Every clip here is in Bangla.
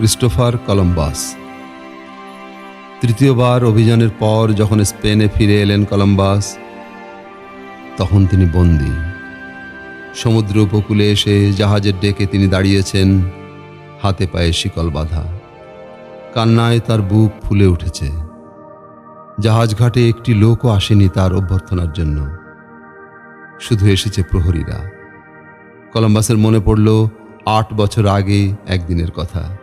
Christopher Columbus. তৃতীয়বার অভিযানের পর যখন স্পেনে ফিরে এলেন কলম্বাস, তখন তিনি বন্দী। সমুদ্র উপকূলে এসে জাহাজের ডেকে তিনি দাঁড়িয়েছেন, হাতে পায়ে শিকল বাঁধা। কান্নায় তার বুক ফুলে উঠেছে। জাহাজ ঘাটে একটি লোকও আসেনি তার অভ্যর্থনার জন্য। শুধু এসেছে প্রহরীরা। কলম্বাসের মনে পড়ল, আট বছর আগে একদিনের কথা।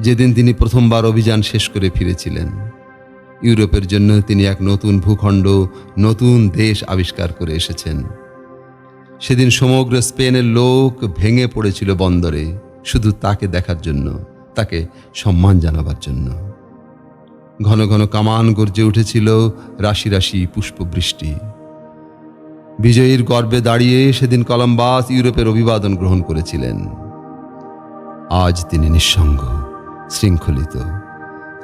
যেদিন তিনি প্রথমবার অভিযান শেষ করে ফিরেছিলেন। ইউরোপের জন্য তিনি এক নতুন ভূখণ্ড, নতুন দেশ আবিষ্কার করে এসেছেন। সেদিন সমগ্র স্পেনের লোক ভেঙে পড়েছিল বন্দরে, শুধু তাকে দেখার জন্য, তাকে সম্মান জানাবার জন্য। ঘন ঘন কামান গর্জে উঠেছিল রাশি রাশি পুষ্পবৃষ্টি। বিজয়ীর গর্বে দাঁড়িয়ে সেদিন কলম্বাস ইউরোপের অভিবাদন গ্রহণ করেছিলেন। আজ তিনি নিঃসঙ্গ। শৃঙ্খলিত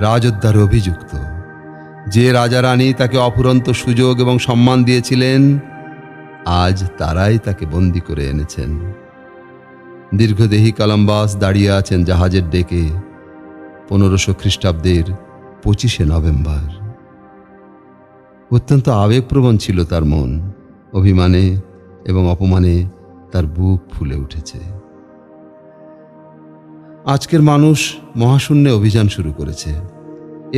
রাজোদ্ধারে অভিযুক্ত। যে রাজা রানী তাকে অফুরন্ত সুযোগ এবং সম্মান দিয়েছিলেন, আজ তারাই তাকে বন্দি করে এনেছেন। দীর্ঘদেহী কলম্বাস দাঁড়িয়ে আছেন জাহাজের ডেকে, পনেরোশো খ্রিস্টাব্দের পঁচিশে নভেম্বর। অত্যন্ত আবেগপ্রবণ ছিল তার মন, অভিমানে এবং অপমানে তার বুক ফুলে উঠেছে। আজকের মানুষ মহাশূন্যে অভিযান শুরু করেছে।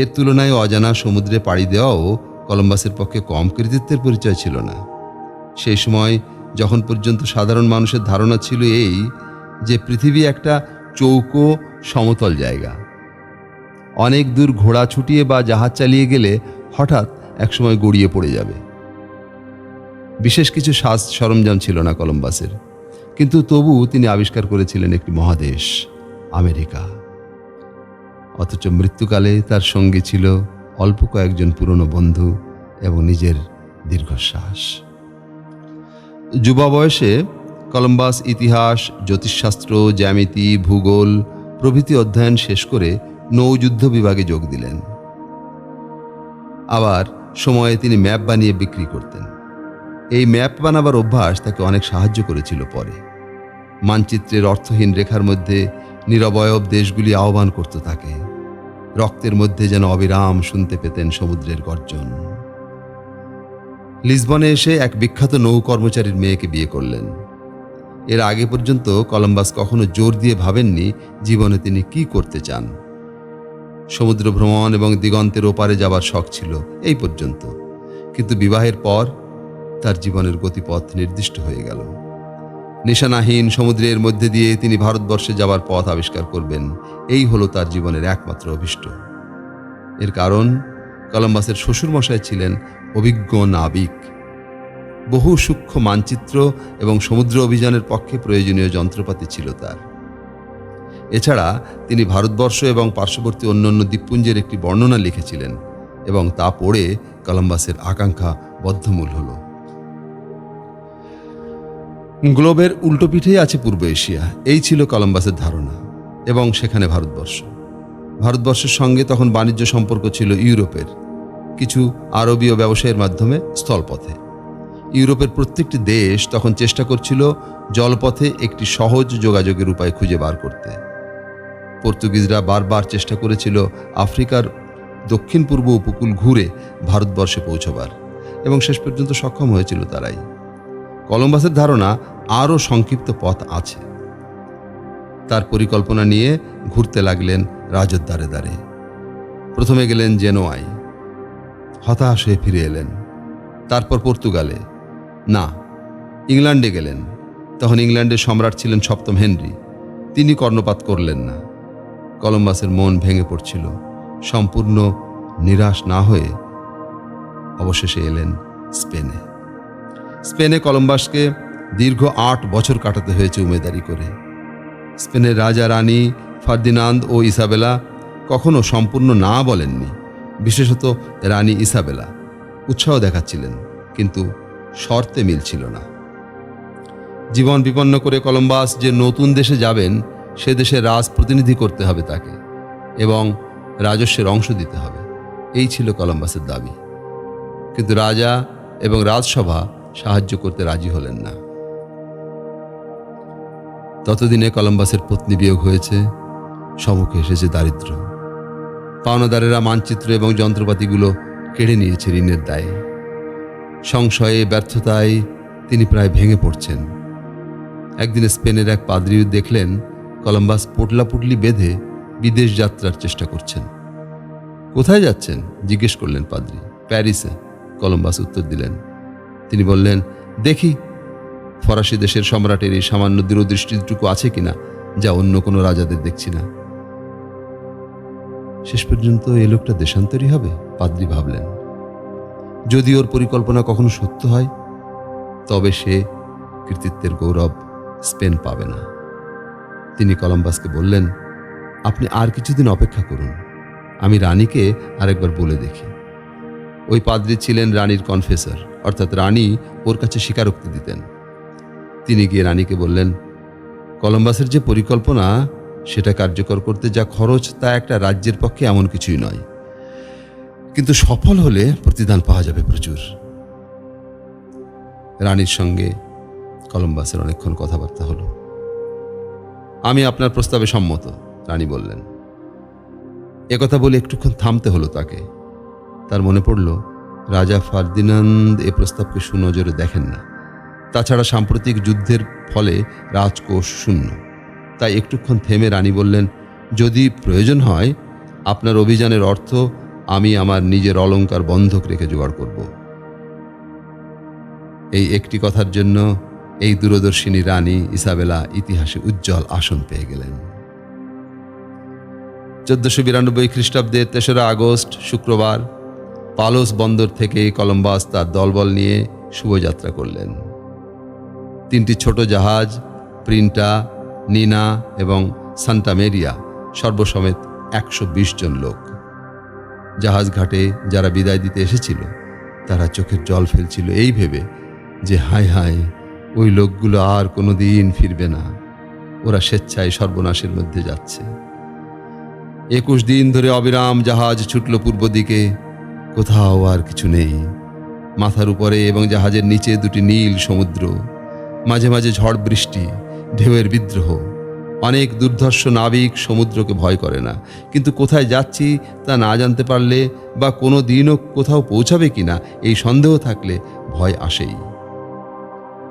এর তুলনায় অজানা সমুদ্রে পাড়ি দেওয়াও কলম্বাসের পক্ষে কম কৃতিত্বের পরিচয় ছিল না। সেই সময় যখন পর্যন্ত সাধারণ মানুষের ধারণা ছিল এই যে পৃথিবী একটা চৌকো সমতল জায়গা। অনেক দূর ঘোড়া ছুটিয়ে বা জাহাজ চালিয়ে গেলে হঠাৎ একসময় গড়িয়ে পড়ে যাবে। বিশেষ কিছু সাজ সরঞ্জাম ছিল না কলম্বাসের, কিন্তু তবু তিনি আবিষ্কার করেছিলেন একটি মহাদেশ। আমেরিকা। অথচ মৃত্যুকালে তার সঙ্গে ছিল অল্প কয়েকজন পুরনো বন্ধু এবং নিজের দীর্ঘশ্বাস। যুবা বয়সে কলম্বাস ইতিহাস, জ্যোতিষশাস্ত্র, জ্যামিতি, ভূগোল প্রভৃতি অধ্যয়ন শেষ করে নৌযুদ্ধ বিভাগে যোগ দিলেন। আবার সময়ে তিনি ম্যাপ বানিয়ে বিক্রি করতেন। এই ম্যাপ বানাবার অভ্যাস তাকে অনেক সাহায্য করেছিল পরে। মানচিত্রের অর্থহীন রেখার মধ্যে নিরবয়ব দেশগুলি আহ্বান করত তাকে রক্তের মধ্যে যেন অবিরাম শুনতে পেতেন সমুদ্রের গর্জন। লিসবনে এসে এক বিখ্যাত নৌ কর্মচারীর মেয়েকে বিয়ে করলেন। এর আগে পর্যন্ত কলম্বাস কখনো জোর দিয়ে ভাবেননি জীবনে তিনি কি করতে চান। সমুদ্র ভ্রমণ এবং দিগন্তের ওপারে যাবার শখ ছিল এই পর্যন্ত। কিন্তু বিবাহের পর তার জীবনের গতিপথ নির্দিষ্ট হয়ে গেল। নিশানাহীন সমুদ্রের মধ্যে দিয়ে তিনি ভারতবর্ষে যাবার পথ আবিষ্কার করবেন। এই হলো তার জীবনের একমাত্র অভিষ্ট। এর কারণ, কলম্বাসের শ্বশুরমশাই ছিলেন অভিজ্ঞ নাবিক। বহু সূক্ষ্ম মানচিত্র এবং সমুদ্র অভিযানের পক্ষে প্রয়োজনীয় যন্ত্রপাতি ছিল তার। এছাড়া তিনি ভারতবর্ষ এবং পার্শ্ববর্তী অন্যান্য দ্বীপপুঞ্জের একটি বর্ণনা লিখেছিলেন এবং তা পড়ে কলম্বাসের আকাঙ্ক্ষা বদ্ধমূল হলো। গ্লোবের উল্টো পিঠেই আছে পূর্ব এশিয়া। এই ছিল কলম্বাসের ধারণা এবং সেখানে ভারতবর্ষ। ভারতবর্ষের সঙ্গে তখন বাণিজ্য সম্পর্ক ছিল ইউরোপের। কিছু আরবীয় ব্যবসায়ের মাধ্যমে স্থলপথে। ইউরোপের প্রত্যেকটি দেশ তখন চেষ্টা করছিল জলপথে একটি সহজ যোগাযোগের উপায় খুঁজে বার করতে। পর্তুগিজরা বারবার চেষ্টা করেছিল আফ্রিকার দক্ষিণ পূর্ব উপকূল ঘুরে ভারতবর্ষে পৌঁছবার এবং শেষ পর্যন্ত সক্ষম হয়েছিল তারাই। কলম্বাসের ধারণা আরও সংক্ষিপ্ত পথ আছে। তার পরিকল্পনা নিয়ে ঘুরতে লাগলেন রাজদ্বারে দ্বারে। প্রথমে গেলেন জেনোয়াই হতাশ হয়ে ফিরে এলেন। তারপর পর্তুগালে। না, ইংল্যান্ডে গেলেন। তখন ইংল্যান্ডের সম্রাট ছিলেন সপ্তম হেনরি। তিনি কর্ণপাত করলেন না। কলম্বাসের মন ভেঙে পড়ছিল। সম্পূর্ণ নিরাশ না হয়ে অবশেষে এলেন স্পেনে। স্পেনে কলম্বাসকে দীর্ঘ আট বছর কাটাতে হয়েছে উমেদারি করে। স্পেনের রাজা রানী ফার্দিনান্দ ও ইসাবেলা কখনো সম্পূর্ণ না বলেননি, বিশেষত রানী ইসাবেলা। উৎসাহ দেখাচ্ছিলেন, কিন্তু শর্তে মিলছিল না। জীবন বিপন্ন করে কলম্বাস যে নতুন দেশে যাবেন, সে দেশে রাজ প্রতিনিধি করতে হবে তাকে এবং রাজস্বের অংশ দিতে হবে। এই ছিল কলম্বাসের দাবি। কিন্তু রাজা এবং রাজসভা সাহায্য করতে রাজি হলেন না। ততদিনে কলম্বাসের পত্নী বিয়োগ হয়েছে, সমুখে এসেছে দারিদ্র পাওনাদারেরা মানচিত্র এবং যন্ত্রপাতিগুলো কেড়ে নিয়েছে ঋণের দায়ে। সংশয়ে, ব্যর্থতায় তিনি প্রায় ভেঙে পড়ছেন। একদিন স্পেনের এক পাদ্রী দেখলেন কলম্বাস পোটলাপুটলি বেঁধে বিদেশ যাত্রার চেষ্টা করছেন। কোথায় যাচ্ছেন? জিজ্ঞেস করলেন পাদ্রী। প্যারিসে। কলম্বাস উত্তর দিলেন তিনি বললেন, দেখি, ফরাসি দেশের সম্রাটের এই সামান্য দূরদৃষ্টিটুকু আছে কিনা, যা অন্য কোনো রাজাদের দেখছি না। শেষ পর্যন্ত এ লোকটা দেশান্তরী হবে? পাদ্রী ভাবলেন। যদি ওর পরিকল্পনা কখনো সত্য হয়, তবে সে কৃতিত্বের গৌরব স্পেন পাবে না। তিনি কলম্বাসকে বললেন, আপনি আর কিছুদিন অপেক্ষা করুন, আমি রানীকে আরেকবার বলে দেখি। ওই পাদ্রী ছিলেন রানীর কনফেসর। অর্থাৎ রানী ওর কাছে স্বীকারোক্তি দিতেন। তিনি গিয়ে রানীকে বললেন, কলম্বাসের যে পরিকল্পনা, সেটা কার্যকর করতে যা খরচ, তা একটা রাজ্যের পক্ষে এমন কিছুই নয়। কিন্তু সফল হলে প্রতিদান পাওয়া যাবে প্রচুর। রানীর সঙ্গে কলম্বাসের অনেকক্ষণ কথাবার্তা হলো। আমি আপনার প্রস্তাবে সম্মত, রানী বললেন। একথা বলে একটুক্ষণ থামতে হলো তাকে। তার মনে পড়ল রাজা ফার্দিনান্দ এ প্রস্তাবকে সুনজরে দেখেন না। তাছাড়া সাম্প্রতিক যুদ্ধের ফলে রাজকোষ শূন্য। তাই একটুক্ষণ থেমে রানী বললেন, যদি প্রয়োজন হয়, আপনার অভিযানের অর্থ আমি আমার নিজের অলঙ্কার বন্ধক রেখে জোগাড় করব। এই একটি কথার জন্য এই দূরদর্শিনী রানী ইসাবেলা ইতিহাসে উজ্জ্বল আসন পেয়ে গেলেন। চোদ্দশো বিরানব্বই খ্রিস্টাব্দের তেসরা আগস্ট, শুক্রবার পালোস বন্দর থেকে কলম্বাস তার দলবল নিয়ে শুভযাত্রা করলেন। তিনটি ছোট জাহাজ, প্রিন্টা, নিনা এবং সান্টা মেরিয়া, সর্বসমেত একশো বিশ জন লোক। জাহাজ ঘাটে যারা বিদায় দিতে এসেছিল, তারা চোখের জল ফেলছিল এই ভেবে যে হায় হায়, ওই লোকগুলো আর কোনো দিন ফিরবে না। ওরা স্বেচ্ছায় সর্বনাশের মধ্যে যাচ্ছে। একুশ দিন ধরে অবিরাম জাহাজ ছুটল পূর্ব দিকে কোথাও আর কিছু নেই। মাথার উপরে এবং জাহাজের নিচে দুটি নীল সমুদ্র, মাঝে মাঝে ঝড় বৃষ্টি, ঢেউয়ের বিদ্রোহ। অনেক দুর্ধর্ষ নাবিক সমুদ্রকে ভয় করে না। কিন্তু কোথায় যাচ্ছি তা না জানতে পারলে বা কোনো দিনও কোথাও পৌঁছাবে কিনা এই সন্দেহ থাকলে ভয় আসেই।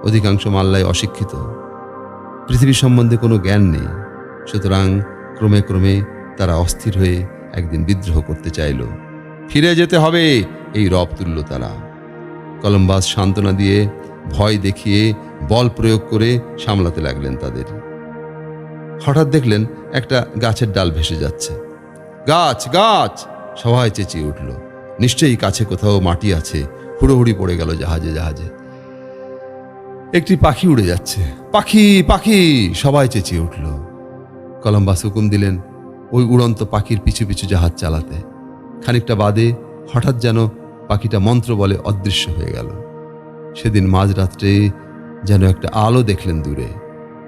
অধিকাংশ মাল্লায় অশিক্ষিত। পৃথিবী সম্বন্ধে কোনো জ্ঞান নেই। সুতরাং ক্রমে ক্রমে তারা অস্থির হয়ে একদিন বিদ্রোহ করতে চাইল। ফিরে যেতে হবে এই রব তুলল তারা কলম্বাস সান্ত্বনা দিয়ে ভয় দেখিয়ে বল প্রয়োগ করে সামলাতে লাগলেন তাদের। হঠাৎ দেখলেন একটা গাছের ডাল ভেসে যাচ্ছে। গাছ গাছ! সবাই চেঁচিয়ে উঠল। নিশ্চয়ই কাছে কোথাও মাটি আছে, হুড়োহুড়ি পড়ে গেল জাহাজে জাহাজে। একটি পাখি উড়ে যাচ্ছে। পাখি পাখি! সবাই চেঁচিয়ে উঠল। কলম্বাস হুকুম দিলেন, ওই উড়ন্ত পাখির পিছু পিছু জাহাজ চালাতে। খানিকটা বাদে হঠাৎ যেন পাখিটা মন্ত্র বলে অদৃশ্য হয়ে গেল। সেদিন মাঝরাত্রে যেন একটা আলো দেখলেন দূরে।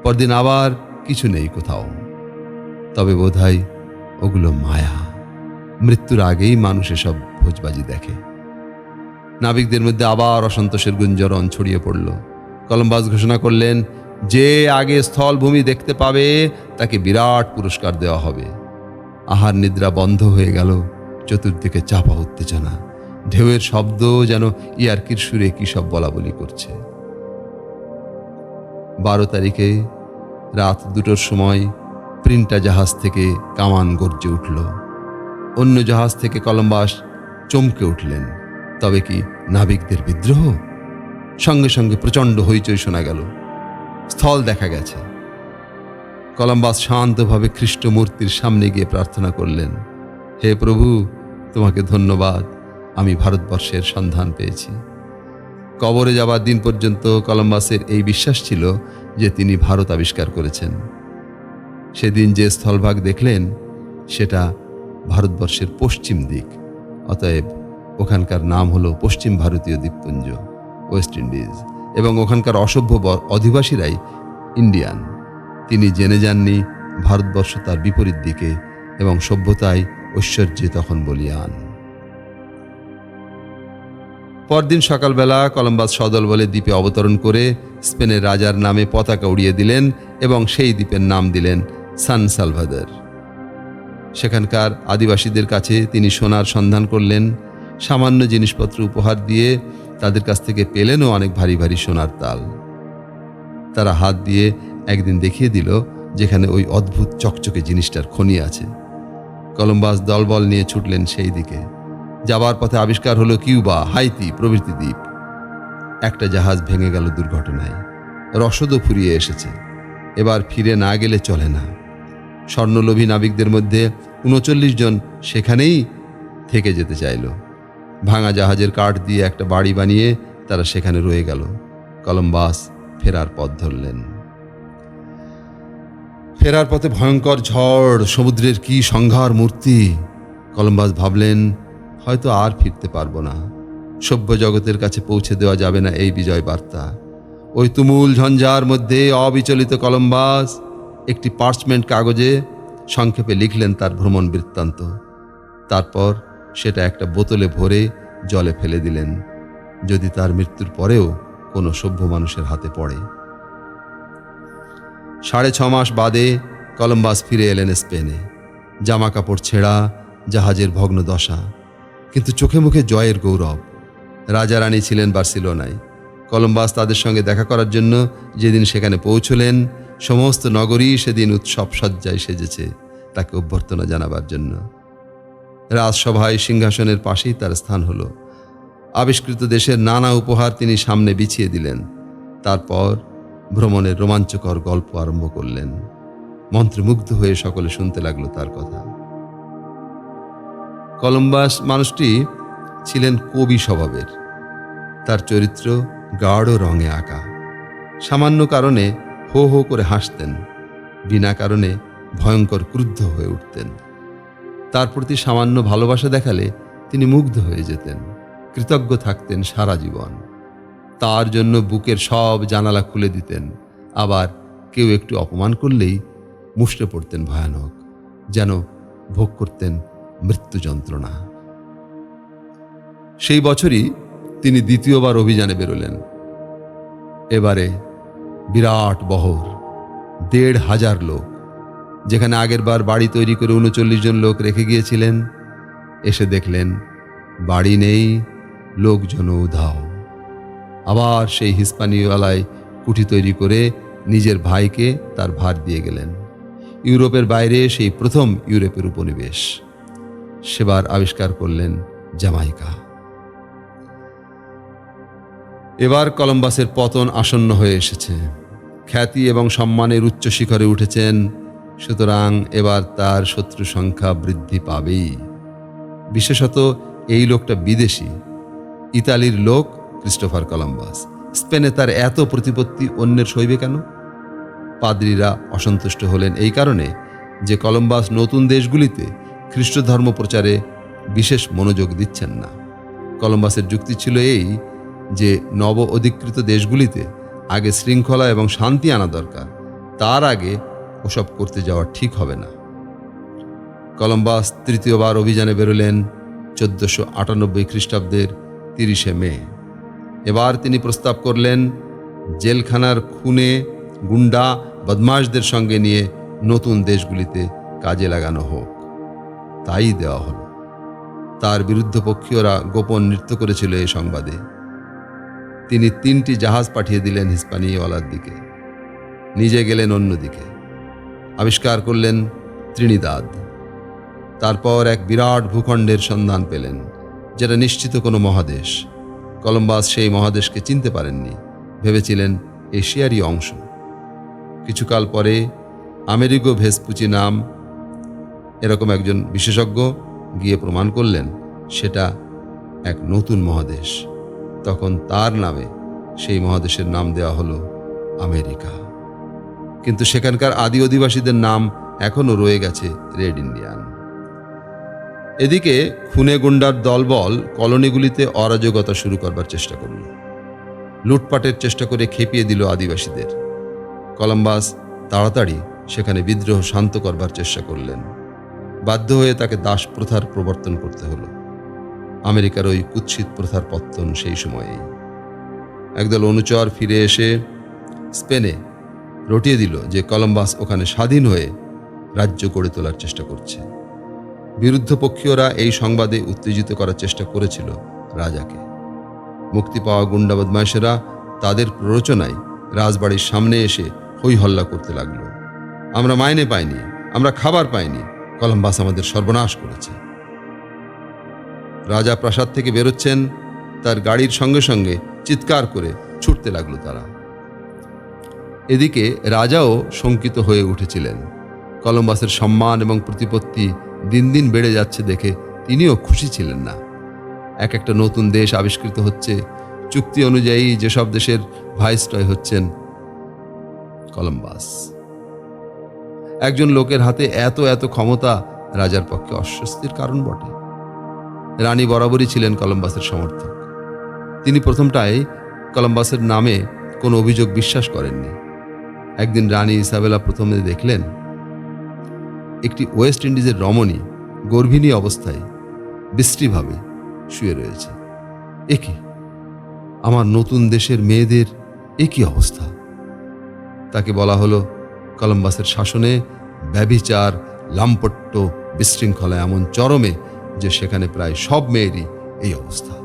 পরদিন আবার কিছু নেই কোথাও। তবে বোধহয় ওগুলো মায়া। মৃত্যুর আগেই মানুষ এসব ভোজবাজি দেখে। নাবিকদের মধ্যে আবার অসন্তোষের গুঞ্জরণ ছড়িয়ে পড়ল। কলম্বাস ঘোষণা করলেন, যে আগে স্থলভূমি দেখতে পাবে, তাকে বিরাট পুরস্কার দেওয়া হবে। আহার নিদ্রা বন্ধ হয়ে গেল। চতুর্দিকে চাপা উত্তেজনা। ঢেউয়ের শব্দ যেন ইয়ার্কির সুরে কি সব বলা বলি করছে। বারো তারিখে রাত দুটোর সময় প্রিন্টা জাহাজ থেকে কামান গর্জে উঠল। অন্য জাহাজ থেকে কলম্বাস চমকে উঠলেন। তবে কি নাবিকদের বিদ্রোহ? সঙ্গে সঙ্গে প্রচণ্ড হইচই শোনা গেল। স্থল দেখা গেছে। কলম্বাস শান্তভাবে খ্রিস্ট মূর্তির সামনে গিয়ে প্রার্থনা করলেন। হে প্রভু, তোমাকে ধন্যবাদ। আমি ভারতবর্ষের সন্ধান পেয়েছি। কবরে যাবার দিন পর্যন্ত কলম্বাসের এই বিশ্বাস ছিল যে তিনি ভারত আবিষ্কার করেছেন। সেদিন যে স্থলভাগ দেখলেন, সেটা ভারতবর্ষের পশ্চিম দিক। অতএব ওখানকার নাম হলো পশ্চিম ভারতীয় দ্বীপপুঞ্জ, ওয়েস্ট ইন্ডিজ, এবং ওখানকার অসভ্য অধিবাসীরাই ইন্ডিয়ান। তিনি জেনে যাননি ভারতবর্ষ তার বিপরীত দিকে এবং সভ্যতায় ঐশ্বর্যে তখন বলিয়ান। পরদিন সকালবেলা কলম্বাস সদল বলে দ্বীপে অবতরণ করে স্পেনের রাজার নামে পতাকা উড়িয়ে দিলেন এবং সেই দ্বীপের নাম দিলেন সান সালভাদার। সেখানকার আদিবাসীদের কাছে তিনি সোনার সন্ধান করলেন, সামান্য জিনিসপত্র উপহার দিয়ে তাদের কাছ থেকে পেলেনও অনেক ভারী ভারী সোনার তাল। তারা হাত দিয়ে একদিন দেখিয়ে দিল, যেখানে ওই অদ্ভুত চকচকে জিনিসটার খনি আছে। কলম্বাস দলবল নিয়ে ছুটলেন সেই দিকে। যাবার পথে আবিষ্কার হলো কিউবা, হাইতি প্রভৃতি দ্বীপ। একটা জাহাজ ভেঙে গেল দুর্ঘটনায়। রসদও ফুরিয়ে এসেছে। এবার ফিরে না গেলে চলে না। স্বর্ণলোভী নাবিকদের মধ্যে উনচল্লিশ জন সেখানেই থেকে যেতে চাইল। ভাঙা জাহাজের কাঠ দিয়ে একটা বাড়ি বানিয়ে তারা সেখানে রয়ে গেল। কলম্বাস ফেরার পথ ধরলেন। ফেরার পথে ভয়ঙ্কর ঝড়, সমুদ্রের কি সংঘার মূর্তি? কলম্বাস ভাবলেন, হয়তো আর ফিরতে পারব না। সভ্য জগতের কাছে পৌঁছে দেওয়া যাবে না এই বিজয় বার্তা ওই তুমুল ঝঞ্ঝার মধ্যে অবিচলিত কলম্বাস একটি পার্চমেন্ট কাগজে সংক্ষেপে লিখলেন তার ভ্রমণ বৃত্তান্ত। তারপর সেটা একটা বোতলে ভরে জলে ফেলে দিলেন, যদি তার মৃত্যুর পরেও কোনো সভ্য মানুষের হাতে পড়ে। সাড়ে ছ মাস বাদে কলম্বাস ফিরে এলেন স্পেনে। জামা কাপড় ছেঁড়া, জাহাজের ভগ্ন দশা। কিন্তু চোখে মুখে জয়ের গৌরব। রাজা রানী ছিলেন বার্সিলোনায়। কলম্বাস তাদের সঙ্গে দেখা করার জন্য যেদিন সেখানে পৌঁছলেন, সমস্ত নগরী সেদিন উৎসব সজ্জায় সেজেছে তাকে অভ্যর্থনা জানাবার জন্য। রাজসভায় সিংহাসনের পাশেই তার স্থান হলো। আবিষ্কৃত দেশের নানা উপহার তিনি সামনে বিছিয়ে দিলেন। তারপর ভ্রমণের রোমাঞ্চকর গল্প আরম্ভ করলেন। মন্ত্রমুগ্ধ হয়ে সকলে শুনতে লাগল তার কথা। কলম্বাস মানুষটি ছিলেন কবি স্বভাবের। তার চরিত্র গাঢ় রঙে আঁকা। সামান্য কারণে হো হো করে হাসতেন। বিনা কারণে ভয়ঙ্কর ক্রুদ্ধ হয়ে উঠতেন। তার প্রতি সামান্য ভালোবাসা দেখালে তিনি মুগ্ধ হয়ে যেতেন। কৃতজ্ঞ থাকতেন সারা জীবন। তার জন্য বুকের সব জানালা খুলে দিতেন। আবার কেউ একটু অপমান করলেই মুষড়ে পড়তেন ভয়ানক, যেন ভোগ করতেন মৃত্যু যন্ত্রণা। সেই বছরই তিনি দ্বিতীয়বার অভিযানে বেরোলেন। এবারে বিরাট বহর, দেড় হাজার লোক, যেখানে আগেরবার বাড়ি তৈরি করে উনচল্লিশ জন লোক রেখে গিয়েছিলেন, এসে দেখলেন বাড়ি নেই লোকজন উধাও। আবার সেই হিস্পানিওয়ালায় কুঠি তৈরি করে নিজের ভাইকে তার ভার দিয়ে গেলেন। ইউরোপের বাইরে সেই প্রথম ইউরোপের উপনিবেশ। সেবার আবিষ্কার করলেন জামাইকা এবার কলম্বাসের পতন আসন্ন হয়ে এসেছে। খ্যাতি এবং সম্মানের উচ্চ শিখরে উঠেছেন, সুতরাং এবার তার শত্রু সংখ্যা বৃদ্ধি পাবেই। বিশেষত এই লোকটা বিদেশি। ইতালির লোক ক্রিস্টোফার কলম্বাস। স্পেনে তার এত প্রতিপত্তি অন্যের সইবে কেন? পাদ্রীরা অসন্তুষ্ট হলেন এই কারণে যে কলম্বাস নতুন দেশগুলিতে খ্রিস্ট ধর্ম প্রচারে বিশেষ মনোযোগ দিচ্ছেন না। কলম্বাসের যুক্তি ছিল এই যে নব অধিকৃত দেশগুলিতে আগে শৃঙ্খলা এবং শান্তি আনা দরকার, তার আগে ওসব করতে যাওয়া ঠিক হবে না। কলম্বাস তৃতীয়বার অভিযানে বেরোলেন চোদ্দশো আটানব্বই খ্রিস্টাব্দের তিরিশে মে। এবার তিনি প্রস্তাব করলেন, জেলখানার খুনে, গুন্ডা, বদমাশদের সঙ্গে নিয়ে নতুন দেশগুলিতে কাজে লাগানো হোক। তাই দেওয়া হলো। তার বিরুদ্ধপক্ষীয়রা গোপন নৃত্য করেছিল এই সংবাদে। তিনি তিনটি জাহাজ পাঠিয়ে দিলেন হিস্পানিওয়ালার দিকে। নিজে গেলেন অন্যদিকে। আবিষ্কার করলেন ত্রিনিদাদ। তারপর এক বিরাট ভূখণ্ডের সন্ধান পেলেন, যেটা নিশ্চিত কোনো মহাদেশ। কলম্বাস সেই মহাদেশকে চিনতে পারেননি। ভেবেছিলেন এশিয়ারই অংশ। কিছুকাল পরে আমেরিগো ভেসপুচি নাম এরকম একজন বিশেষজ্ঞ গিয়ে প্রমাণ করলেন, সেটা এক নতুন মহাদেশ। তখন তার নামে সেই মহাদেশের নাম দেওয়া হলো আমেরিকা। কিন্তু সেখানকার আদি অধিবাসীদের নাম এখনও রয়ে গেছে রেড ইন্ডিয়ান। এদিকে খুনে গুন্ডার দলবল কলোনিগুলিতে অরাজকতা শুরু করবার চেষ্টা করল। লুটপাটের চেষ্টা করে খেপিয়ে দিল আদিবাসীদের। কলম্বাস তাড়াতাড়ি সেখানে বিদ্রোহ শান্ত করবার চেষ্টা করলেন। বাধ্য হয়ে তাকে দাস প্রথার প্রবর্তন করতে হলো। আমেরিকার ওই কুৎসিত প্রথার পত্তন সেই সময়েই। একদল অনুচর ফিরে এসে স্পেনে রটিয়ে দিল যে কলম্বাস ওখানে স্বাধীন হয়ে রাজ্য গড়ে তোলার চেষ্টা করছে। বিরুদ্ধপক্ষীয়রা এই সংবাদে উত্তেজিত করার চেষ্টা করেছিল রাজাকে। মুক্তি পাওয়া গুন্ডা বদমাইশেরা তাদের প্ররোচনায় রাজবাড়ির সামনে এসে হই হল্লা করতে লাগল। আমরা মাইনে পাইনি, আমরা খাবার পাইনি, কলম্বাস আমাদের সর্বনাশ করেছে। রাজা প্রাসাদ থেকে বেরোচ্ছেন, তার গাড়ির সঙ্গে সঙ্গে চিৎকার করে ছুটতে লাগল তারা। এদিকে রাজাও শঙ্কিত হয়ে উঠেছিলেন। কলম্বাসের সম্মান এবং প্রতিপত্তি দিন দিন বেড়ে যাচ্ছে দেখে তিনিও খুশি ছিলেন না। এক একটা নতুন দেশ আবিষ্কৃত হচ্ছে, চুক্তি অনুযায়ী যেসব দেশের ভাইসরয় হচ্ছেন, কলম্বাস। একজন লোকের হাতে এত এত ক্ষমতা রাজার পক্ষে অস্বস্তির কারণ বটে। রানী বরাবরই ছিলেন কলম্বাসের সমর্থক। তিনি প্রথমটায় কলম্বাসের নামে কোনো অভিযোগ বিশ্বাস করেননি। একদিন রানী ইসাবেলা প্রথমে দেখলেন একটি ওয়েস্ট ইন্ডিজের রমণী গর্ভিণী অবস্থায় বিশ্রীভাবে শুয়ে রয়েছে। একই আমার নতুন দেশের মেয়েদের একই অবস্থা। তাকে বলা হলো কলম্বাসের শাসনে ব্যভিচার, লাম্পট্য, বিশৃঙ্খলা এমন চরমে যে সেখানে প্রায় সব মেয়েরই এই অবস্থা।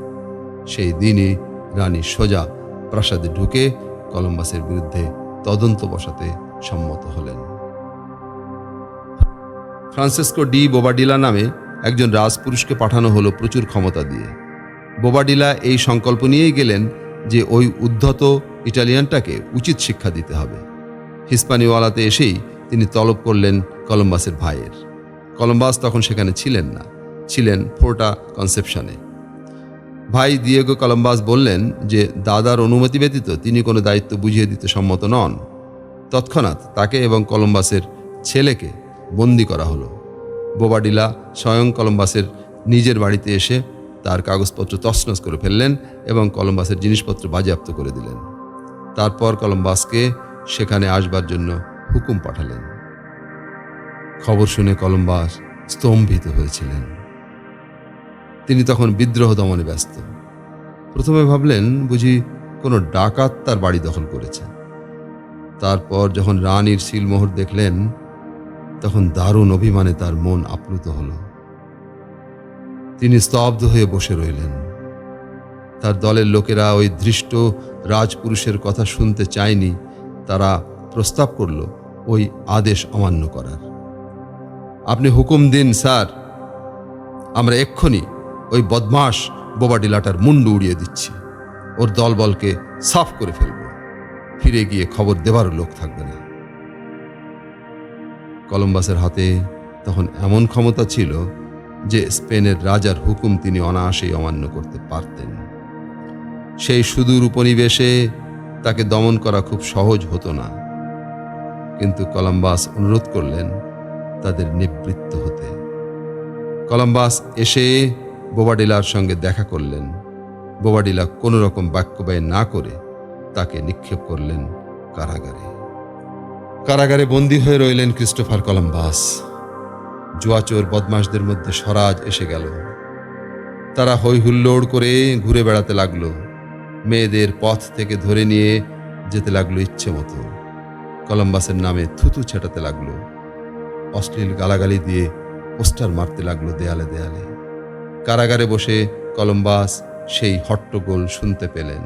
সেই দিনই রানী সোজা প্রাসাদে ঢুকে কলম্বাসের বিরুদ্ধে তদন্ত বসাতে সম্মত হলেন। ফ্রান্সিসকো ডি বোবাডিলা নামে একজন রাজপুরুষকে পাঠানো হলো প্রচুর ক্ষমতা দিয়ে। বোবাডিলা এই সংকল্প নিয়েই গেলেন যে ওই উদ্ধত ইটালিয়ানটাকে উচিত শিক্ষা দিতে হবে। হিসপানিওয়ালাতে এসেই তিনি তলব করলেন কলম্বাসের ভাইয়ের। কলম্বাস তখন সেখানে ছিলেন না, ছিলেন ফোর্টা কনসেপশনে। ভাই দিয়েগো কলম্বাস বললেন যে দাদার অনুমতি ব্যতীত তিনি কোনো দায়িত্ব বুঝিয়ে দিতে সম্মত নন। তৎক্ষণাৎ তাকে এবং কলম্বাসের ছেলেকে বন্দি করা হলো। বোবাডিলা স্বয়ং কলম্বাসের নিজের বাড়িতে এসে তার কাগজপত্র তছনছ করে ফেললেন এবং কলম্বাসের জিনিসপত্র বাজেয়াপ্ত করে দিলেন। তারপর কলম্বাসকে সেখানে আসবার জন্য হুকুম পাঠালেন। খবর শুনে কলম্বাস স্তম্ভিত হয়েছিলেন। তিনি তখন বিদ্রোহ দমনে ব্যস্ত। প্রথমে ভাবলেন, বুঝি কোনো ডাকাত তার বাড়ি দখল করেছে। তারপর যখন রানীর সিলমোহর দেখলেন তখন দারুণ অভিমানে তার মন আপ্লুত হল। তিনি স্তব্ধ হয়ে বসে রইলেন। তার দলের লোকেরা ওই ধৃষ্ট রাজপুরুষের কথা শুনতে চায়নি। তারা প্রস্তাব করল, ওই আদেশ অমান্য করার। আপনি হুকুম দিন, স্যার। আমরা এক্ষুনি ওই বদমাস বোবাডিলাটার মুন্ডু উড়িয়ে দিচ্ছি। ওর দলবলকে সাফ করে ফেলব। ফিরে গিয়ে খবর দেবারও লোক থাকবে না। কলম্বাসের হাতে তখন এমন ক্ষমতা ছিল যে স্পেনের রাজার হুকুম তিনি অনায়াসেই অমান্য করতে পারতেন। সেই সুদূর উপনিবেশে তাকে দমন করা খুব সহজ হতো না। কিন্তু কলম্বাস অনুরোধ করলেন তাদের নিবৃত্ত হতে। কলম্বাস এসে বোবাডিলার সঙ্গে দেখা করলেন। বোবাডিলা কোনো রকম বাক্যব্যয় না করে তাকে নিক্ষেপ করলেন কারাগারে। কারাগারে বন্দী হয়ে রইলেন ক্রিস্টোফার কলম্বাস। জুয়াচোর বদমাশদের মধ্যে স্বরাজ এসে গেল। তারা হই হুল্লোড় করে ঘুরে বেড়াতে লাগল। মেয়েদের পথ থেকে ধরে নিয়ে যেতে লাগল ইচ্ছে মতো। কলম্বাসের নামে থুতু ছেটাতে লাগল। অশ্লীল গালাগালি দিয়ে পোস্টার মারতে লাগল দেয়ালে দেয়ালে। কারাগারে বসে কলম্বাস সেই হট্টগোল শুনতে পেলেন।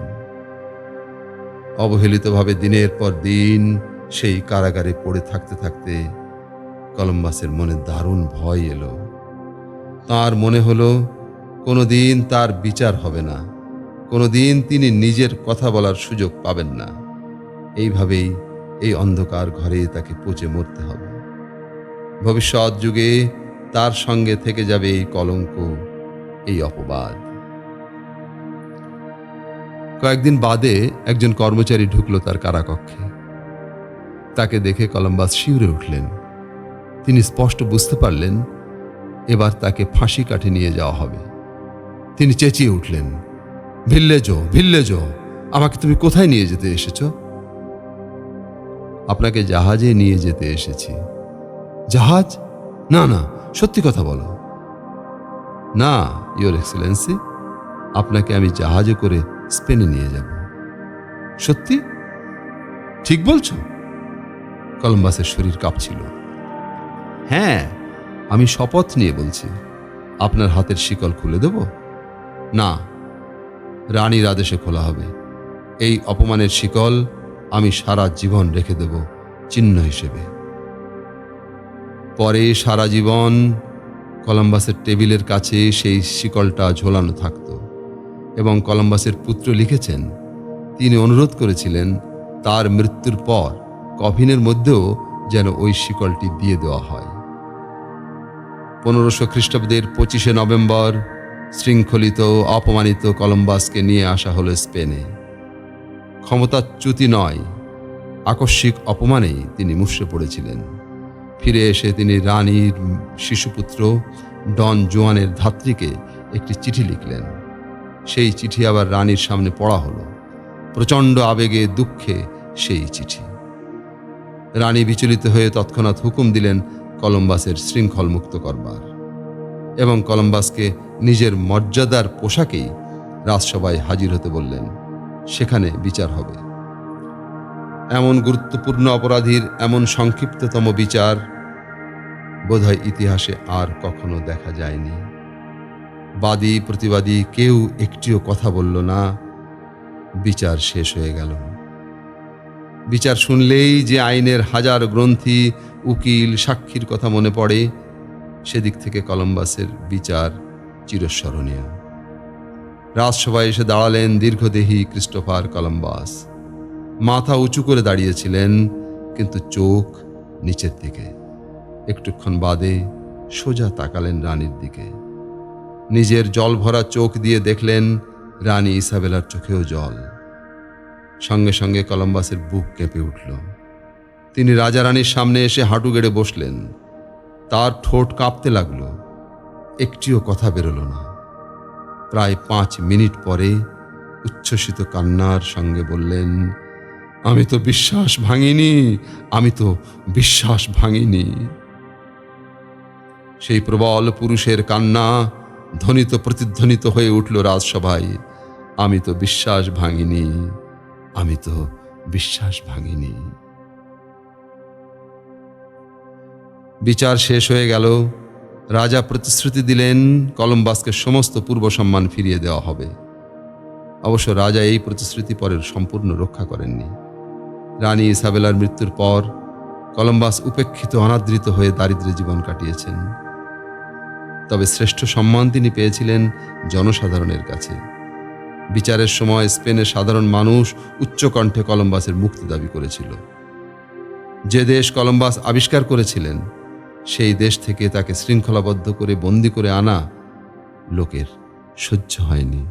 অবহেলিতভাবে দিনের পর দিন সেই কারাগারে পড়ে থাকতে থাকতে কলম্বাসের মনে দারুণ ভয় এলো। তার মনে হলো, কোনোদিন তার বিচার হবে না, কোনোদিন তিনি নিজের কথা বলার সুযোগ পাবেন না। এইভাবেই এই অন্ধকার ঘরে তাকে পচে মরতে হবে। ভবিষ্যৎ যুগে তার সঙ্গে থেকে যাবে এই কলঙ্ক, এই অপবাদ। কয়েকদিন বাদে একজন কর্মচারী ঢুকলো তার কারাকক্ষে। তাকে দেখে কলম্বাস শিউরে উঠলেন। তিনি স্পষ্ট বুঝতে পারলেন, এবার তাকে ফাঁসি কাঠে নিয়ে যাওয়া হবে। তিনি চেঁচিয়ে উঠলেন ভিল্লেজো ভিল্লেজো আমাকে তুমি কোথায় নিয়ে যেতে এসেছ? আপনাকে জাহাজে নিয়ে যেতে এসেছি। জাহাজ? না না, সত্যি কথা বলো। না, ইওর এক্সেলেন্সি, আপনাকে আমি জাহাজে করে স্পেনে নিয়ে যাব। সত্যি? ঠিক বলছো? কলম্বাসের শরীর কাঁপছিল। হ্যাঁ আমি শপথ নিয়ে বলছি। আপনার হাতের শিকল খুলে দেব? না, রানীর আদেশে খোলা হবে। এই অপমানের শিকল আমি সারা জীবন রেখে দেব চিহ্ন হিসেবে। পরে সারা জীবন কলম্বাসের টেবিলের কাছে সেই শিকলটা ঝোলানো থাকত এবং কলম্বাসের পুত্র লিখেছেন, তিনি অনুরোধ করেছিলেন, তার মৃত্যুর পর কফিনের মধ্যেও যেন ওই শিকলটি দিয়ে দেওয়া হয়। পনেরোশো খ্রিস্টাব্দের পঁচিশে নভেম্বর শৃঙ্খলিত, অপমানিত কলম্বাসকে নিয়ে আসা হলো স্পেনে। ক্ষমতাচ্যুতি নয়, আকস্মিক অপমানেই তিনি মুষড়ে পড়েছিলেন। ফিরে এসে তিনি রানীর শিশুপুত্র ডন জোয়ানের ধাত্রীকে একটি চিঠি লিখলেন। সেই চিঠি আবার রানীর সামনে পড়া হলো। প্রচণ্ড আবেগে, দুঃখে সেই চিঠি। রানী বিচলিত হয়ে তৎক্ষণাৎ হুকুম দিলেন কলম্বাসের শৃঙ্খল মুক্ত করবার। এবং কলম্বাসকে নিজের মর্যাদার পোশাকেই রাজসভায় হাজির হতে বললেন, সেখানে বিচার হবে। এমন গুরুত্বপূর্ণ অপরাধীর এমন সংক্ষিপ্ততম বিচার বোধহয় ইতিহাসে আর কখনো দেখা যায়নি। বাদী প্রতিবাদী কেউ একটিও কথা বলল না। বিচার শেষ হয়ে গেল। বিচার শুনলেই যে আইনের হাজার গ্রন্থি, উকিল, সাক্ষীর কথা মনে পড়ে, সেদিক থেকে কলম্বাসের বিচার চিরস্মরণীয়। রাজসভায় এসে দাঁড়ালেন দীর্ঘদেহী ক্রিস্টোফার কলম্বাস। মাথা উঁচু করে দাঁড়িয়েছিলেন, কিন্তু চোখ নিচের দিকে। একটুক্ষণ বাদে সোজা তাকালেন রানীর দিকে। নিজের জল ভরা চোখ দিয়ে দেখলেন রানী ইসাবেলার চোখেও জল। সঙ্গে সঙ্গে কলম্বাসের বুক কেঁপে উঠল। তিনি রাজা রানীর সামনে এসে হাঁটু গেড়ে বসলেন। তার ঠোঁট কাঁপতে লাগল। একটিও কথা বেরোলো না। প্রায় পাঁচ মিনিট পরে উচ্ছ্বসিত কান্নার সঙ্গে বললেন, আমি তো বিশ্বাস ভাঙিনি, আমি তো বিশ্বাস ভাঙিনি। সেই প্রবল পুরুষের কান্না ধ্বনিত প্রতিধ্বনিত হয়ে উঠল রাজসভায়, আমি তো বিশ্বাস ভাঙিনি। আমি তো বিশ্বাস ভাঙিনি। বিচার শেষ হয়ে গেল। রাজা প্রতিশ্রুতি দিলেন, কলম্বাসকে সমস্ত পূর্ব সম্মান ফিরিয়ে দেওয়া হবে। অবশ্য রাজা এই প্রতিশ্রুতি পরের সম্পূর্ণ রক্ষা করেননি। রানী ইসাবেলার মৃত্যুর পর কলম্বাস উপেক্ষিত অনাদৃত হয়ে দারিদ্র্য জীবন কাটিয়েছেন। তবে শ্রেষ্ঠ সম্মান তিনি পেয়েছিলেন জনসাধারণের কাছে। বিচারের সময় স্পেনের সাধারণ মানুষ উচ্চকণ্ঠে কলম্বাসের মুক্তি দাবি করেছিল। যে দেশ কলম্বাস আবিষ্কার করেছিলেন, সেই দেশ থেকে তাকে শৃঙ্খলাবদ্ধ করে বন্দি করে আনা লোকের সহ্য হয়নি।